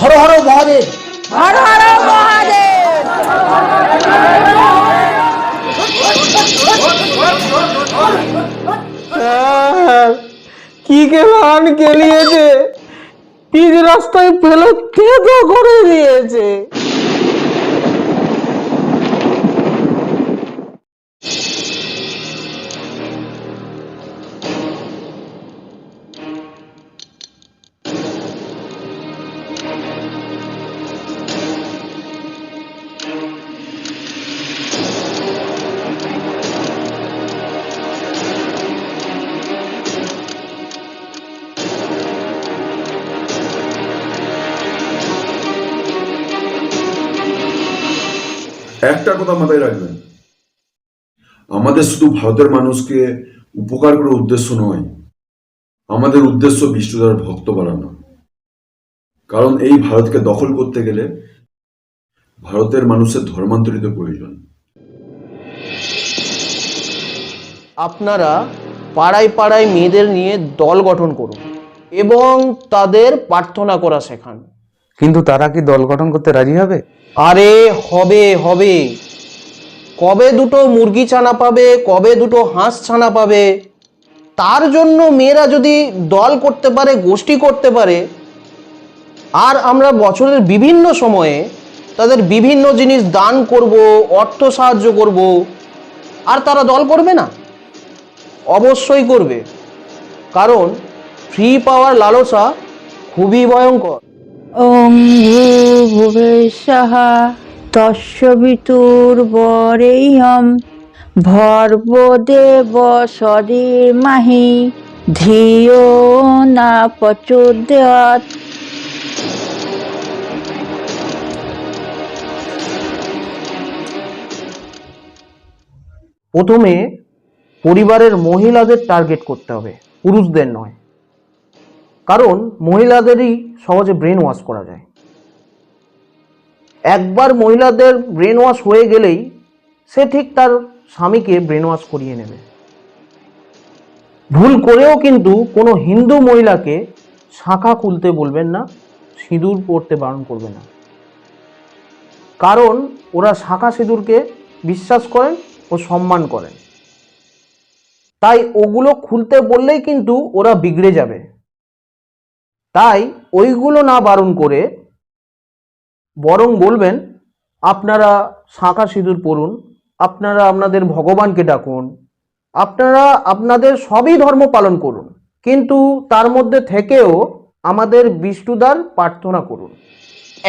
হর হর মহাদেব। হর হর মহাদেব। কি কেলান কেলিয়েছে? পিচ রাস্তায় ফেলে কে করে দিয়েছে। একটা কথা মাথায় রাখবেন। আমাদের শুধু ভারতের মানুষকে উপকার করার উদ্দেশ্য নয় আমাদের উদ্দেশ্য বিষ্ণুদার ভক্ত বাড়ানো। কারণ এই ভারতকে দখল করতে গেলে ভারতের মানুষের ধর্মান্তরিত প্রয়োজন। আপনারা পাড়ায় পাড়ায় মেয়েদের নিয়ে দল গঠন করুন এবং তাদের প্রার্থনা করা শেখান। কিন্তু তারা কি দল গঠন করতে রাজি হবে? আরে হবে হবে। কবে দুটো মুরগি ছানা পাবে, কবে দুটো হাঁস ছানা পাবে? তার জন্য মেয়েরা যদি দল করতে পারে, গোষ্ঠী করতে পারে, আর আমরা বছরের বিভিন্ন সময়ে তাদের বিভিন্ন জিনিস দান করব, অর্থ সাহায্য করব, আর তারা দল করবে না? অবশ্যই করবে। কারণ ফ্রি পাওয়ার লালসা খুবই ভয়ঙ্কর। ওম ভূভুবস্বঃ তস্য বিতুর্বরেহ্যং ভর্গদেব সদীর্মাহি ধিয়ো না প্রচোদয়াৎ প্রথমে পরিবারের মহিলাদের টার্গেট করতে হবে, পুরুষদের নয়। কারণ মহিলাদেরই সহজে ব্রেন ওয়াশ করা যায়। একবার মহিলাদের ব্রেন ওয়াশ হয়ে গেলেই সে ঠিক তার স্বামীকে ব্রেন ওয়াশ করিয়ে নেবে। ভুল করেও কিন্তু কোনো হিন্দু মহিলাকে শাখা খুলতে বলবেন না, সিঁদুর পরতে বারণ করবে না। কারণ ওরা শাখা সিঁদুরকে বিশ্বাস করেন ও সম্মান করেন। তাই ওগুলো খুলতে বললেই কিন্তু ওরা বিগড়ে যাবে। তাই ওইগুলো না বারণ করে বরং বলবেন, আপনারা শাঁখা সিঁদুর পড়ুন, আপনারা আপনাদের ভগবানকে ডাকুন, আপনারা আপনাদের সবই ধর্ম পালন করুন, কিন্তু তার মধ্যে থেকেও আমাদের বিষ্ণুদার প্রার্থনা করুন।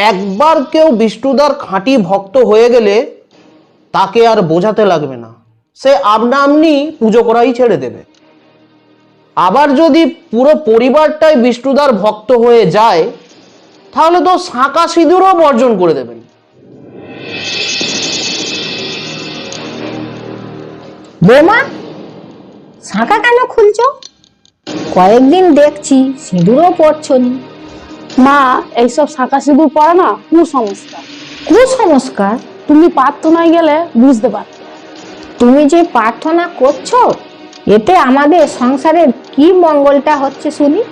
একবার কেউ বিষ্ণুদার খাঁটি ভক্ত হয়ে গেলে তাকে আর বোঝাতে লাগবে না। সে আপনা আপনি পুজো করাই ছেড়ে দেবে। আবার যদি পুরো পরিবারটাই বিষ্ণুদার ভক্ত হয়ে যায় তাহলে তো শাঁকা সিঁদুরও বর্জন করে দেবেন। বৌমা শাঁখা কেন খুলছ? কয়েকদিন দেখছি সিঁদুরও পড়ছো নি মা এইসব শাঁখা সিঁদুর পড়া না কুসংস্কার। কুসংস্কার? তুমি প্রার্থনায় গেলে বুঝতে পারতে। তুমি যে প্রার্থনা করছ এতে আমাদের সংসারের কি মঙ্গলটা হচ্ছে শুনি?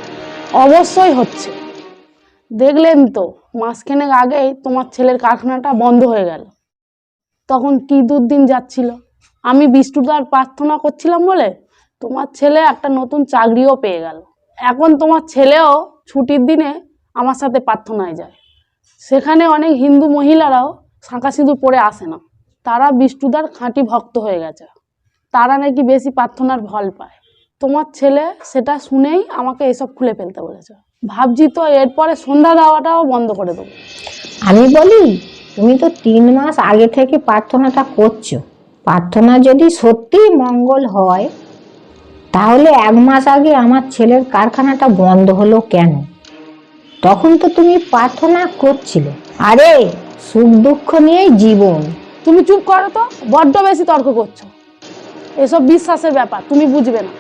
অবশ্যই হচ্ছে। দেখলেন তো, মাসখানেক আগেই তোমার ছেলের কারখানাটা বন্ধ হয়ে গেল। তখন কি দুর্দিন যাচ্ছিল? আমি বিষ্ণুদার প্রার্থনা করছিলাম বলে তোমার ছেলে একটা নতুন চাকরিও পেয়ে গেল। এখন তোমার ছেলেও ছুটির দিনে আমার সাথে প্রার্থনায় যায়। সেখানে অনেক হিন্দু মহিলারাও শাঁখা সিঁদুর পরে আসে না। তারা বিষ্ণুদার খাঁটি ভক্ত হয়ে গেছে। তারা নাকি বেশি প্রার্থনার ফল পায়। তোমার ছেলে সেটা শুনেই আমাকে এসব খুলে ফেলতে বলেছে। ভাবছি তো এরপরে সন্ধ্যা দেওয়াটাও বন্ধ করে দেবো। আমি বলি তুমি তো তিন মাস আগে থেকে প্রার্থনাটা করছ। প্রার্থনা যদি সত্যি মঙ্গল হয় তাহলে এক মাস আগে আমার ছেলের কারখানাটা বন্ধ হলো কেন? তখন তো তুমি প্রার্থনা করছিলে। আরে সুখ দুঃখ নিয়েই জীবন। তুমি চুপ করো তো বড্ড বেশি তর্ক করছ। এসব বিশ্বাসের ব্যাপার তুমি বুঝবে না।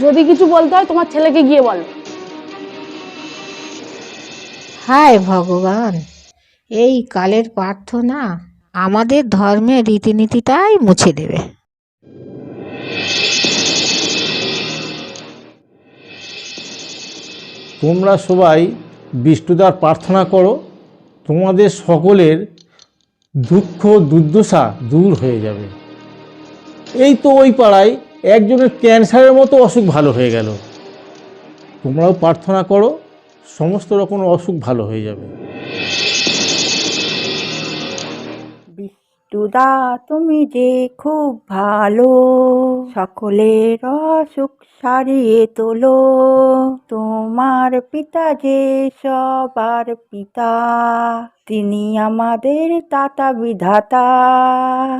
যদি কিছু বলতে হয় তোমার ছেলেকে গিয়ে বলো। হায় ভগবান এই কালের প্রার্থনা আমাদের ধর্মের রীতিনীতিটাই মুছে দেবে। তোমরা সবাই বিষ্ণুদার প্রার্থনা করো তোমাদের সকলের দুঃখ দুর্দশা দূর হয়ে যাবে। এই তো ওই পাড়ায় একজনের ক্যান্সারের মতো অসুখ ভালো হয়ে গেল। তোমরাও প্রার্থনা করো, সমস্ত রকম অসুখ ভালো হয়ে যাবে। বিষ্ণুদা তুমি যে খুব ভালো, সকলের অসুখ সারিয়ে তোলো। তোমার পিতা যে সবার পিতা, তিনি আমাদের তাতা বিধাতা।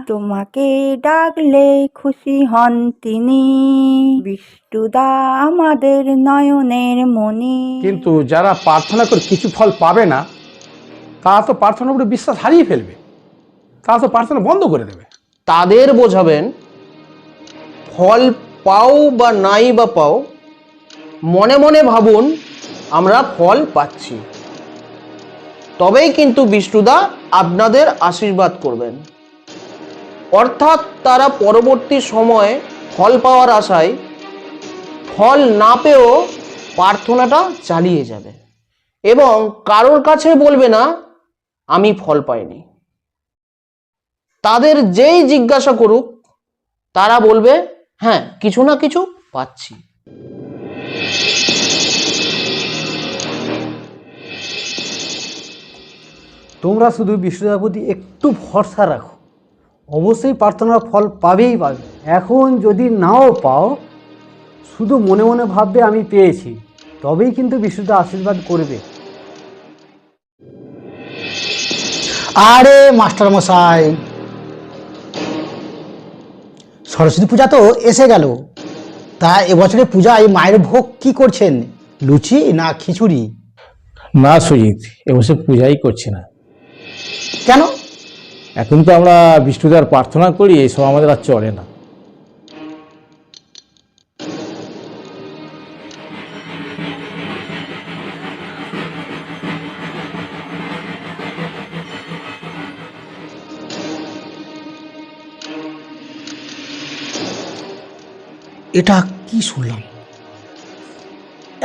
তোমাকে ডাকলে খুশি হন তিনি। বিষ্ণুদা আমাদের নয়নের মণি। কিন্তু যারা প্রার্থনা করে কিছু ফল পাবে না, তারা তো প্রার্থনার উপরে বিশ্বাস হারিয়ে ফেলবে। তারা তো প্রার্থনা বন্ধ করে দেবে। তাদের বোঝাবেন, ফল পাও বা নাই বা পাও, মনে মনে ভাবুন, আমরা ফল পাচ্ছি। তবেই কিন্তু বিষ্ণুদা আপনাদের আশীর্বাদ করবেন। অর্থাৎ তারা পরবর্তী সময়ে ফল পাওয়ার আশায় ফল না পেয়েও প্রার্থনাটা চালিয়ে যাবে। এবং কারোর কাছে বলবে না, আমি ফল পাইনি। তাদের যেই জিজ্ঞাসা করুক তারা বলবে হ্যাঁ কিছু না কিছু পাচ্ছি। তোমরা শুধু বিষ্ণুদার প্রতি একটু ভরসা রাখো। অবশ্যই প্রার্থনার ফল পাবেই পাবে। এখন যদি নাও পাও শুধু মনে মনে ভাববে আমি পেয়েছি তবেই কিন্তু বিষ্ণুদা আশীর্বাদ করবে। আরে মাস্টার মশাই সরস্বতী পূজা তো এসে গেল। তা এবছরে পূজায় মায়ের ভোগ কি করছেন? লুচি না খিচুড়ি? না সুজিত এবছর পূজাই করছে না। কেন? এখন তো আমরা বিষ্ণুদার প্রার্থনা করি এসব আমাদের আর চলে না। এটা কি শুনলাম?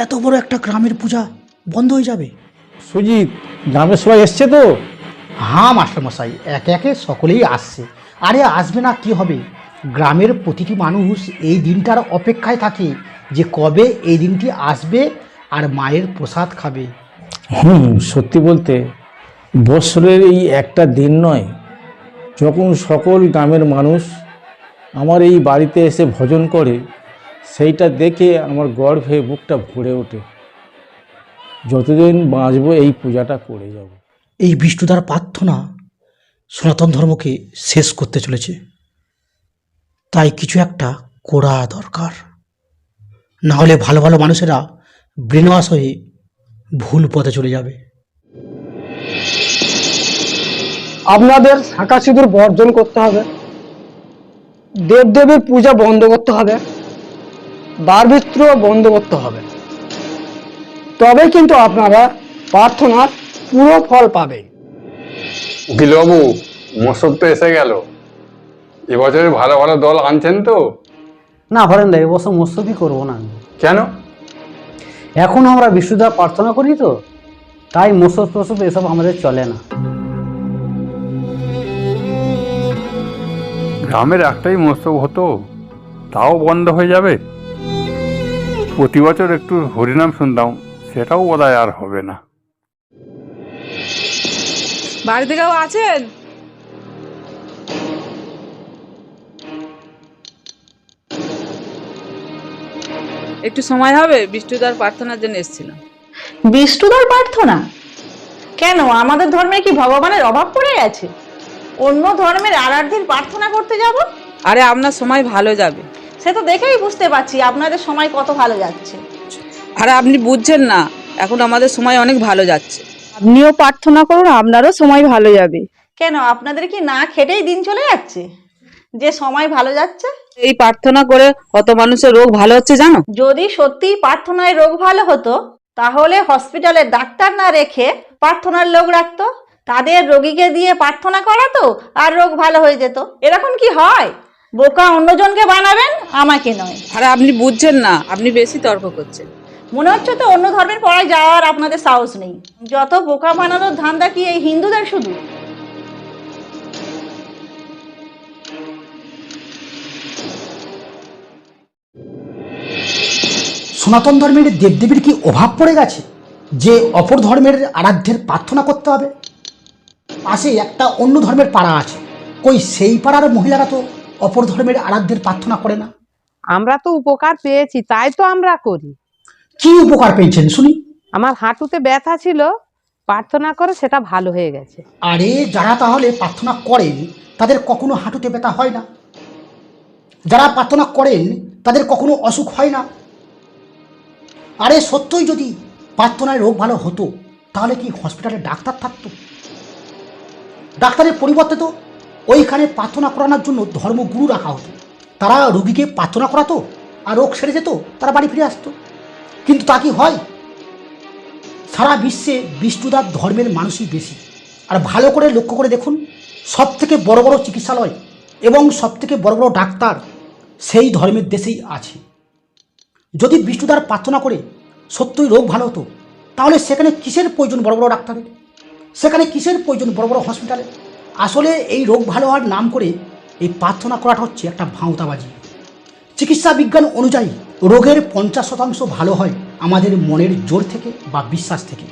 এত বড় একটা গ্রামের পূজা বন্ধ হয়ে যাবে। সুজিত গ্রামের সবাই এসছে তো? হ্যাঁ মাস্টারমশাই একে একে সকলেই আসছে। আরে আসবে না কি হবে? গ্রামের প্রতিটি মানুষ এই দিনটার অপেক্ষায় থাকে যে কবে এই দিনটি আসবে আর মায়ের প্রসাদ খাবে। হুম সত্যি বলতে বৎসরের এই একটা দিন নয় যখন সকল গ্রামের মানুষ আমার এই বাড়িতে এসে ভজন করে সেইটা দেখে আমার গর্ভে বুকটা ভরে ওঠে। যতদিন বাঁচবো এই পূজাটা করে যাব। এই বিষ্ণুদার প্রার্থনা সনাতন ধর্মকে শেষ করতে চলেছে। তাই কিছু একটা করা দরকার। না হলে ভালো ভালো মানুষেরা ব্রেনওয়াশ হয়ে ভুল পথে চলে যাবে। আপনাদের শাঁখা সিঁদুর বর্জন করতে হবে। দেবদেবীর পূজা বন্ধ করতে হবে। দারবিত্র বন্ধ করতে হবে। তবে কিন্তু আপনারা প্রার্থনার পুরো ফল পাবেন। উকিলবাবু মশক তো এসে গেল। এবছরে ভালো ভালো দল আনছেন তো? না হরেন দা এবছর মৎস্যবি করব না আমি। কেন? এখন আমরা বিষ্ণুদা প্রার্থনা করি তো তাই মৎস্য প্রসব এসব আমাদের চলে না। গ্রামের একটাই মৎসব হতো তাও বন্ধ হয়ে যাবে? প্রতি বছর একটু হরিনাম শুনতাম সেটাও বোধহয় আর হবে না। বাড়িতে কেউ আছেন? একটু সময় হবে? বিষ্ণুদার প্রার্থনার জন্য এসেছিলাম। বিষ্ণুদার প্রার্থনা? কেন? আমাদের ধর্মে কি ভগবানের অভাব পড়ে গেছে? অন্য ধর্মের আরাধ্যের প্রার্থনা করতে যাব? আরে আপনার সময় ভালো যাবে। সে তো দেখেই বুঝতে পারছি আপনাদের সময় কত ভালো যাচ্ছে। আরে আপনি বুঝছেন না এখন আমাদের সময় অনেক ভালো যাচ্ছে। আপনিও প্রার্থনা করুন আপনারও সময় ভালো যাবে। কেন আপনাদের কি না খেটেই দিন চলে যাচ্ছে? যে সময় ভালো যাচ্ছে? এই প্রার্থনা করে কত মানুষের রোগ ভালো হচ্ছে জানো? যদি সত্যি প্রার্থনায় রোগ ভালো হতো তাহলে হসপিটালে ডাক্তার না রেখে প্রার্থনার লোক রাখতো। তাদের রোগীকে দিয়ে প্রার্থনা করাতো আর রোগ ভালো হয়ে যেত। এরকম কি হয়? বোকা অন্যজনকে বানাবেন? আমাকে নয়। আরে আপনি বুঝছেন না আপনি বেশি তর্ক করছেন। মনে হচ্ছে তো অন্য ধর্মের পড়ায় যাওয়ার আপনাদের সাহস নেই। যত বোকা বানানোর ধান্দা কি এই হিন্দুদের শুধু? সনাতন ধর্মের দেবদেবীর কি অভাব পড়ে গেছে? যে অপর ধর্মের আরাধ্যের প্রার্থনা করতে হবে? পাশে একটা অন্য ধর্মের পাড়া আছে। কই সেই পাড়ার মহিলারা তো অপর ধর্মের আরাধ্যের প্রার্থনা করে না। আমরা তো উপকার পেয়েছি তাই তো আমরা করি। কি উপকার পেয়েছেন শুনি। আমার হাঁটুতে ব্যথা ছিল প্রার্থনা করে সেটা ভালো হয়ে গেছে। আরে যারা তাহলে প্রার্থনা করেন তাদের কখনো হাঁটুতে ব্যথা হয় না। যারা প্রার্থনা করেন তাদের কখনো অসুখ হয় না। আরে সত্যই যদি প্রার্থনায় রোগ ভালো হতো তাহলে কি হসপিটালে ডাক্তার থাকতো? ডাক্তারের পরিবর্তে তো ওইখানে প্রার্থনা করানোর জন্য ধর্মগুরু রাখা হতো। তারা রুগীকে প্রার্থনা করাতো আর রোগ সেরে যেত, তারা বাড়ি ফিরে আসতো। কিন্তু তা কি হয়? সারা বিশ্বে বিষ্ণুদার ধর্মের মানুষই বেশি। আর ভালো করে লক্ষ্য করে দেখুন সব থেকে বড় বড় চিকিৎসালয় এবং সব থেকে বড় বড় ডাক্তার সেই ধর্মের দেশেই আছে। যদি বিষ্ণুদার প্রার্থনা করে সত্যই রোগ ভালো হতো, তাহলে সেখানে কিসের প্রয়োজন বড় বড় ডাক্তারের? সেখানে কিসের প্রয়োজন বড় বড় হসপিটালে আসলে এই রোগ ভালো হওয়ার নাম করে এই প্রার্থনা করাটা হচ্ছে একটা ভাঁওতাবাজি। চিকিৎসা বিজ্ঞান অনুযায়ী রোগের পঞ্চাশ শতাংশ ভালো হয় আমাদের মনের জোর থেকে বা বিশ্বাস থেকে।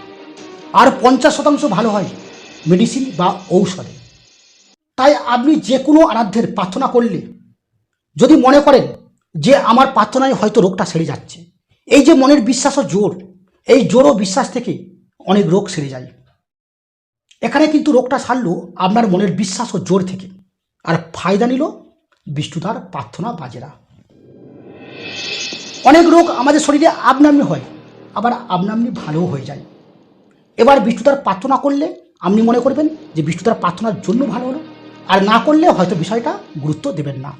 আর পঞ্চাশ শতাংশ ভালো হয় মেডিসিন বা ঔষধে। তাই আপনি যে কোনো আরাধ্যের প্রার্থনা করলে, যদি মনে করেন যে আমার প্রার্থনায় হয়তো রোগটা সেরে যাচ্ছে, এই যে মনের বিশ্বাস ও জোর, এই জোর ও বিশ্বাস থেকে অনেক রোগ সেরে যায়। এখানে কিন্তু রোগটা সারলো আপনার মনের বিশ্বাস ও জোর থেকে। আর ফায়দা নিল বিষ্ণুদার প্রার্থনা বাজেরা। অনেক রোগ আমাদের শরীরে আপনামনি হয়, আবার আপনামনি ভালোও হয়ে যায়। এবার বিষ্ণুদার প্রার্থনা করলে আপনি মনে করবেন যে বিষ্ণুদার প্রার্থনার জন্য ভালো হলো। আর না করলে হয়তো বিষয়টা গুরুত্ব দেবেন না।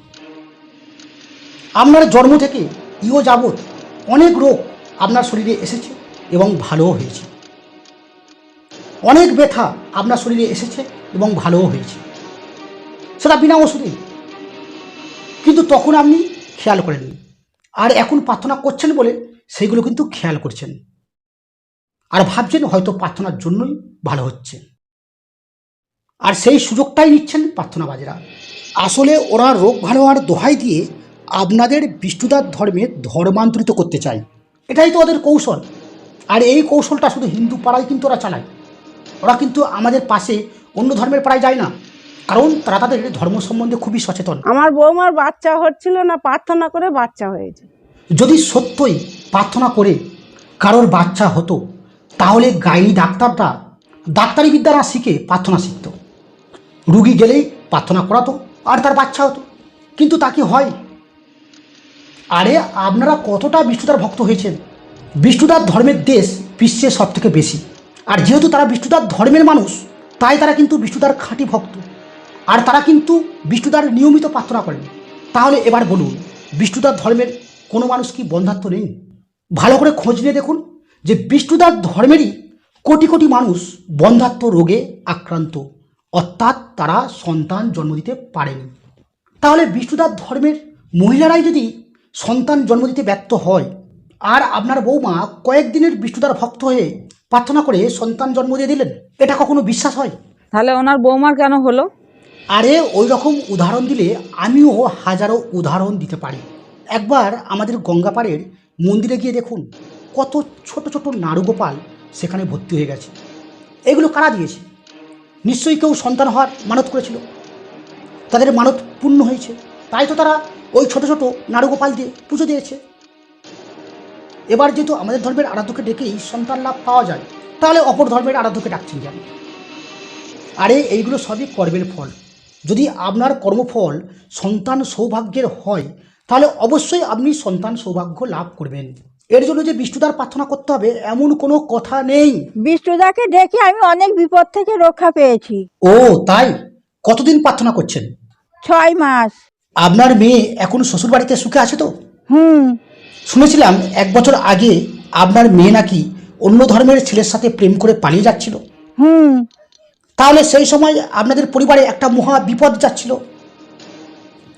আপনার জন্ম থেকে ইও যাবৎ অনেক রোগ আপনার শরীরে এসেছে এবং ভালোও হয়েছে। অনেক ব্যথা আপনার শরীরে এসেছে এবং ভালোও হয়েছে। সেটা বিনা ওষুধে। কিন্তু তখন আপনি খেয়াল করেননি। আর এখন প্রার্থনা করছেন বলে সেইগুলো কিন্তু খেয়াল করছেন। আর ভাবছেন হয়তো প্রার্থনার জন্যই ভালো হচ্ছে। আর সেই সুযোগটাই নিচ্ছেন প্রার্থনাবাজেরা। আসলে ওরা রোগ ভালো হওয়ার দোহাই দিয়ে আপনাদের বিষ্ণুদার ধর্মে ধর্মান্তরিত করতে চায়। এটাই তো ওদের কৌশল। আর এই কৌশলটা শুধু হিন্দু পাড়ায় কিন্তু ওরা চালায়। ওরা কিন্তু আমাদের পাশে অন্য ধর্মের পাড়ায় যায় না। কারণ তারা তাদের ধর্ম সম্বন্ধে খুবই সচেতন। আমার বৌমার বাচ্চা হচ্ছিল না প্রার্থনা করে বাচ্চা হয়েছে। যদি সত্যই প্রার্থনা করে কারোর বাচ্চা হতো তাহলে গাইনি ডাক্তাররা ডাক্তারি বিদ্যা না শিখে প্রার্থনা শিখত। রুগী গেলেই প্রার্থনা করাতো আর তার বাচ্চা হতো। কিন্তু তা কি হয়? আরে আপনারা কতটা বিষ্ণুদার ভক্ত হয়েছেন? বিষ্ণুদার ধর্মের দেশ বিশ্বের সব থেকে বেশি। আর যেহেতু তারা বিষ্ণুদার ধর্মের মানুষ, তাই তারা কিন্তু বিষ্ণুদার খাঁটি ভক্ত। আর তারা কিন্তু বিষ্ণুদার নিয়মিত প্রার্থনা করেন। তাহলে এবার বলুন, বিষ্ণুদার ধর্মের কোনো মানুষ কি বন্ধাত্ম নেই? ভালো করে খোঁজ নিয়ে দেখুন যে বিষ্ণুদার ধর্মেরই কোটি কোটি মানুষ বন্ধাত্ম রোগে আক্রান্ত। অর্থাৎ তারা সন্তান জন্ম দিতে পারেনি। তাহলে বিষ্ণুদার ধর্মের মহিলারাই যদি সন্তান জন্ম দিতে ব্যর্থ হয়, আর আপনার বৌমা কয়েকদিনের বিষ্ণুদার ভক্ত হয়ে প্রার্থনা করে সন্তান জন্ম দিয়ে দিলেন? এটা কখনো বিশ্বাস হয়? তাহলে ওনার বৌমার কেন হলো? আরে ওই রকম উদাহরণ দিলে আমিও হাজারো উদাহরণ দিতে পারি। একবার আমাদের গঙ্গাপাড়ের মন্দিরে গিয়ে দেখুন কত ছোট ছোট নাড়ুগোপাল সেখানে ভর্তি হয়ে গেছে। এগুলো কারা দিয়েছে? নিশ্চয়ই কেউ সন্তান হওয়ার মানত করেছিল। তাদের মানত পূর্ণ হয়েছে। তাই তো তারা ওই ছোট ছোট নাড়ুগোপাল দিয়ে পুজো দিয়েছে। এবার যেহেতু আমাদের ধর্মের আরাধ্যকে ডেকেই সন্তান লাভ পাওয়া যায় তাহলে অপর ধর্মের আরাধ্যকে ডাকছেন কেন আরে এইগুলো সবই কর্মের ফল। যদি আপনার কর্মফল সন্তান সৌভাগ্যের হয় তাহলে অবশ্যই আপনি সন্তান সৌভাগ্য লাভ করবেন। এর জন্য যে বিষ্ণুদার প্রার্থনা করতে হবে এমন কোনো কথা নেই। বিষ্ণুদাকে দেখে আমি অনেক বিপদ থেকে রক্ষা পেয়েছি। ও তাই? কতদিন প্রার্থনা করছেন? ছয় মাস। আপনার মেয়ে এখন শ্বশুরবাড়িতে সুখে আছে তো? হুম। শুনেছিলাম এক বছর আগে আপনার মেয়ে নাকি অন্য ধর্মের ছেলের সাথে প্রেম করে পালিয়ে যাচ্ছিল। হুম। তাহলে সেই সময় আপনাদের পরিবারে একটা মহা বিপদ যাচ্ছিল।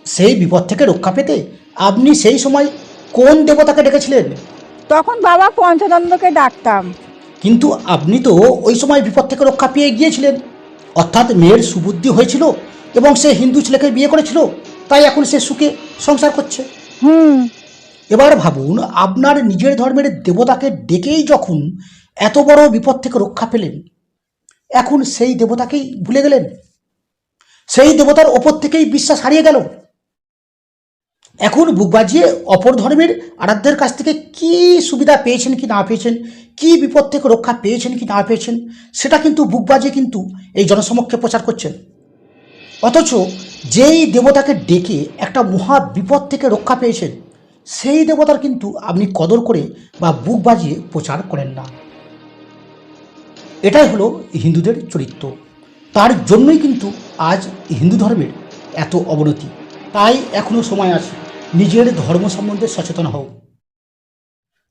সেই বিপদ থেকে রক্ষা পেতে আপনি সেই সময় কোন দেবতাকে ডেকেছিলেন? তখন বাবা পঞ্চনন্দকে ডাকতাম। কিন্তু আপনি তো ওই সময় বিপদ থেকে রক্ষা পেয়ে গিয়েছিলেন। অর্থাৎ মেয়ের সুবুদ্ধি হয়েছিল এবং সে হিন্দু ছেলেকে বিয়ে করেছিল। তাই এখন সে সুখে সংসার করছে। হুম। এবার ভাবুন, আপনার নিজের ধর্মের দেবতাকে ডেকেই যখন এত বড় বিপদ থেকে রক্ষা পেলেন, এখন সেই দেবতাকেই ভুলে গেলেন? সেই দেবতার ওপর থেকেই বিশ্বাস হারিয়ে গেল? এখন বুক বাজিয়ে অপর ধর্মের আরাধ্যের কাছ থেকে কি সুবিধা পেয়েছেন কি না পেয়েছেন, কি বিপদ থেকে রক্ষা পেয়েছেন কি না পেয়েছেন, সেটা কিন্তু বুক বাজিয়ে কিন্তু এই জনসমক্ষে প্রচার করছেন। অথচ যেই দেবতাকে ডেকে একটা মহা বিপদ থেকে রক্ষা পেয়েছেন সেই দেবতার কিন্তু আপনি কদর করে বা বুক বাজিয়ে প্রচার করেন না। এটাই হলো হিন্দুদের চরিত্র। তার জন্যই কিন্তু আজ হিন্দু ধর্মের এত অবনতি। তাই এখনও সময় আছে নিজের ধর্ম সম্বন্ধে সচেতন হও।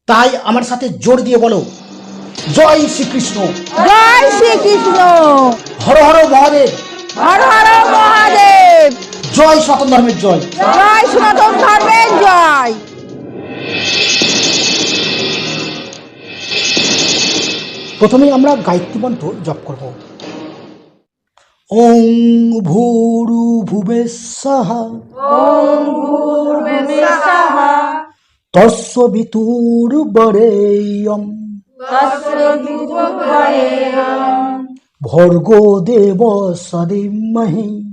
তাই আমার সাথে জোর দিয়ে বলো জয় শ্রীকৃষ্ণ। জয় শ্রীকৃষ্ণ। হর হর মহাদেব। হর হর মহাদেব। জয় সনাতন ধর্মের জয়। জয় সনাতন ধর্মের জয়। প্রথমে আমরা গায়ত্রী মন্ত্র জপ করব। ওং ভূরু ভুবেশ্বহ তস্য বিতুর বরেয়ম। ভর্গো দেব সদিমহি।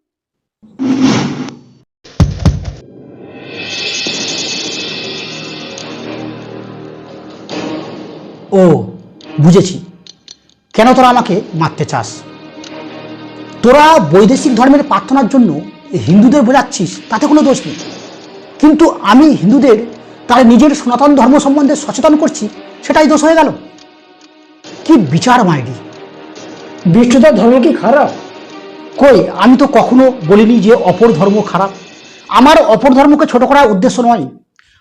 ও, বুঝেছি। কেন তোরা আমাকে মারতে চাস? তোরা বৈদেশিক ধর্মের প্রার্থনার জন্য হিন্দুদের বোঝাচ্ছিস, তাতে কোনো দোষ নেই। কিন্তু আমি হিন্দুদের তার নিজের সনাতন ধর্ম সম্বন্ধে সচেতন করছি, সেটাই দোষ হয়ে গেল। কি বিচার, মাইরি? বিষ্ণুদার ধর্ম কি খারাপ? কই? আমি তো কখনো বলিনি যে অপর ধর্ম খারাপ। আমার অপর ধর্মকে ছোট করার উদ্দেশ্য নয়।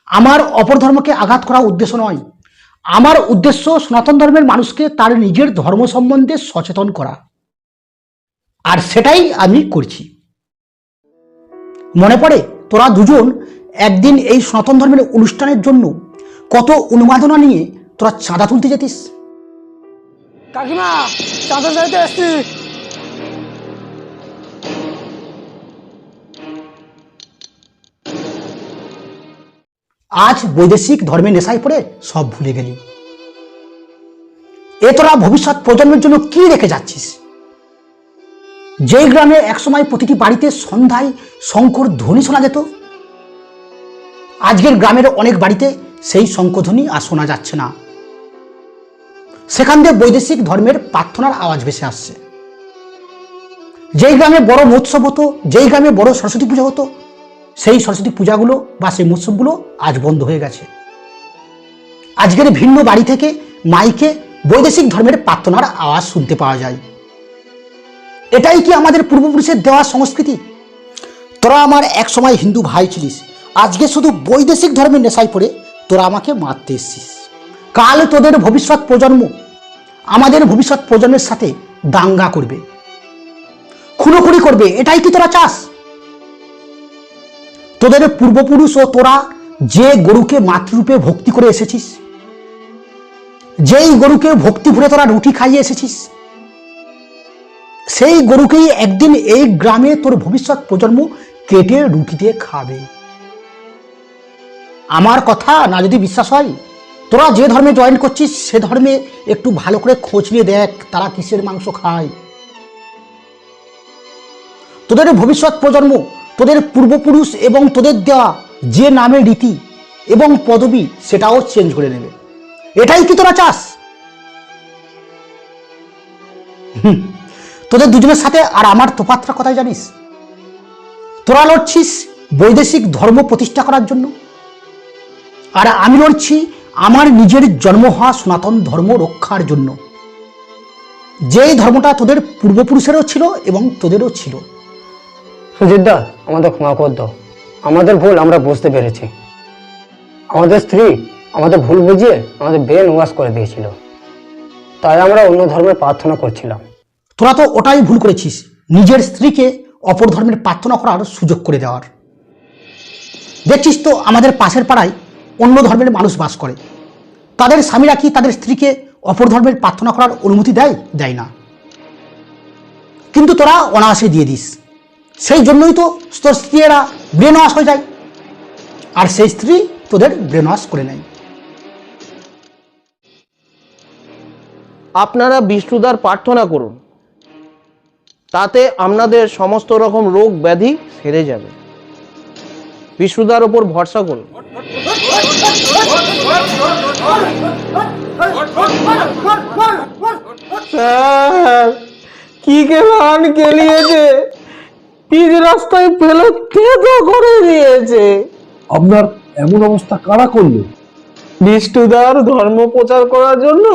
আমার অপর ধর্মকে আঘাত করার উদ্দেশ্য নয়। আমার উদ্দেশ্য সনাতন ধর্মের মানুষকে তার নিজের ধর্ম সম্বন্ধে সচেতন করা। আর সেটাই আমি করছি। মনে পড়ে? তোরা দুজন একদিন এই সনাতন ধর্মের অনুষ্ঠানের জন্য কত উন্মাদনা নিয়ে তোরা চাঁদা তুলতে যেতিস? কাকিমা চাঁদা চাইতে এসছি আজ বৈদেশিক ধর্মে নেশায় পড়ে সব ভুলে গেলি। এ তোরা ভবিষ্যৎ প্রজন্মের জন্য কি রেখে যাচ্ছিস? যেই গ্রামে একসময় প্রতিটি বাড়িতে সন্ধ্যায় শঙ্কর ধ্বনি শোনা যেত, আজকের গ্রামের অনেক বাড়িতে সেই শঙ্কধ্বনি আর শোনা যাচ্ছে না। সেখান দিয়ে বৈদেশিক ধর্মের প্রার্থনার আওয়াজ ভেসে আসছে। যেই গ্রামে বড় মহোৎসব হতো, যেই গ্রামে বড় সরস্বতী পুজো হতো সেই সরস্বতী পূজাগুলো বা সেই মহোৎসবগুলো আজ বন্ধ হয়ে গেছে। আজকের ভিন্ন বাড়ি থেকে মাইকে বৈদেশিক ধর্মের প্রার্থনার আওয়াজ শুনতে পাওয়া যায়। এটাই কি আমাদের পূর্বপুরুষের দেওয়া সংস্কৃতি? তোরা আমার এক সময় হিন্দু ভাই ছিলিস, আজকে শুধু বৈদেশিক ধর্মের নেশায় পড়ে তোরা আমাকে মারতে এসছিস। কাল তোদের ভবিষ্যৎ প্রজন্ম আমাদের ভবিষ্যৎ প্রজন্মের সাথে দাঙ্গা করবে, খুনোখুনি করবে, এটাই কি তোরা চাস? তোদের পূর্বপুরুষ ও তোরা যে গরুকে মাতৃরূপে ভক্তি করে এসেছিস, যেই গরুকে ভক্তি ভরে তোরা রুটি খাইয়ে এসেছিস, সেই গরুকেই একদিন এই গ্রামে তোর ভবিষ্যৎ প্রজন্ম কেটে রুটি দিয়ে খাবে। আমার কথা না যদি বিশ্বাস হয়, তোরা যে ধর্মে জয়েন করছিস, সে ধর্মে একটু ভালো করে খোঁজ নিয়ে দেখ তারা কিসের মাংস খায়। তোদের ভবিষ্যৎ প্রজন্ম তোদের পূর্বপুরুষ এবং তোদের দেওয়া যে নামের রীতি এবং পদবি সেটাও চেঞ্জ করে নেবে। এটাই কি তোরা চাস? তোদের দুজনের সাথে আর আমার তোপাত্রা কথাই জানিস? তোরা লড়ছিস বৈদেশিক ধর্ম প্রতিষ্ঠা করার জন্য, আর আমি লড়ছি আমার নিজের জন্ম হওয়া সনাতন ধর্ম রক্ষার জন্য। যেই ধর্মটা তোদের পূর্বপুরুষেরও ছিল এবং তোদেরও ছিল। সুজিতদা আমাদের ক্ষমা কর দাও। আমাদের ভুল আমরা বুঝতে পেরেছি। আমাদের স্ত্রী আমাদের ভুল বুঝিয়ে আমাদের ব্রেন ওয়াশ করে দিয়েছিল। তাই আমরা অন্য ধর্মের প্রার্থনা করছিলাম। তোরা তো ওটাই ভুল করেছিস। নিজের স্ত্রীকে অপর ধর্মের প্রার্থনা করার সুযোগ করে দেওয়ার। দেখছিস তো, আমাদের পাশের পাড়ায় অন্য ধর্মের মানুষ বাস করে। তাদের স্বামীরা কি তাদের স্ত্রীকে অপর ধর্মের প্রার্থনা করার অনুমতি দেয়? দেয় না। কিন্তু তোরা অনায়াসে দিয়ে দিস। সেই জন্যই তো তোর স্ত্রীরা ব্রেন ওয়াশ হয়ে যায়। আর সেই স্ত্রী তোদের ব্রেন ওয়াশ করে নেয়। আপনারা বিষ্ণুদার প্রার্থনা করুন। তাতে আপনাদের সমস্ত রকম রোগ ব্যাধি সেরে যাবে। বিষ্ণুদার ওপর ভরসা করুন। স্যার কি কেলান কেলিয়েছে পিচ রাস্তায় ফেলে থেতো করে দিয়েছে। আপনার এমন অবস্থা কারা করল? বিষ্ণুদার ধর্ম প্রচার করার জন্য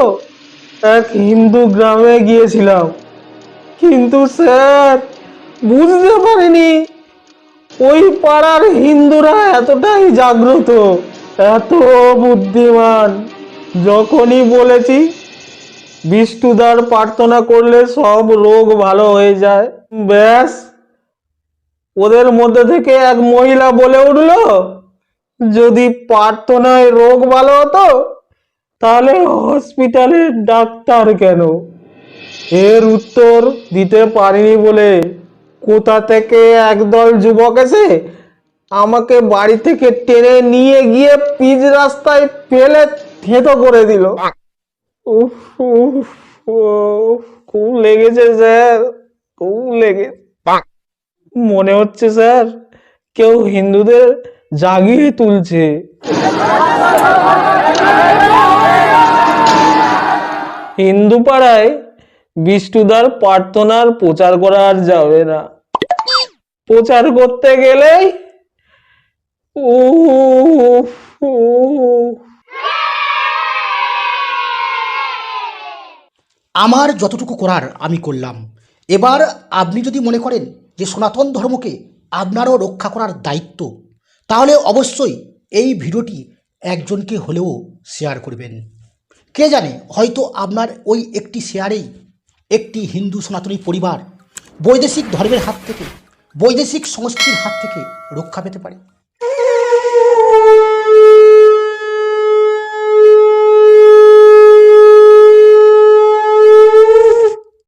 এক হিন্দু গ্রামে গিয়েছিলাম। কিন্তু স্যার বুঝতে পারিনি। ওই পাড়ার হিন্দুরা এতটাই জাগ্রত এত বুদ্ধিমান। যখনই বলেছি বিষ্ণুদার প্রার্থনা করলে সব রোগ ভালো হয়ে যায়। ব্যাস ওদের মধ্যে থেকে এক মহিলা বলে উঠল, যদি প্রার্থনায় রোগ ভালো হতো, তাহলে হসপিটালে ডাক্তার কেন? এর উত্তর দিতে পারিনি বলে, কোথা থেকে একদল যুবক এসে আমাকে বাড়ি থেকে টেনে নিয়ে গিয়ে পিচ রাস্তায় ফেলে থেতো করে দিল। উফ উফ খুব লেগেছে স্যার, খুব লেগে মনে হচ্ছে স্যার, কেউ হিন্দুদের জাগিয়ে তুলছে। হিন্দু পাড়ায় বিষ্ণুদার প্রার্থনার প্রচার করা আর যাবে না। প্রচার করতে গেলেই। আমার যতটুকু করার আমি করলাম। এবার আপনি যদি মনে করেন যে সনাতন ধর্মকে আপনারও রক্ষা করার দায়িত্ব, তাহলে অবশ্যই এই ভিডিওটি একজনকে হলেও শেয়ার করবেন। কে জানে, হয়তো আপনার ওই একটি শেয়ারেই একটি হিন্দু সনাতনী পরিবার বৈদেশিক ধর্মের হাত থেকে, বৈদেশিক সংস্কৃতির হাত থেকে রক্ষা পেতে পারে।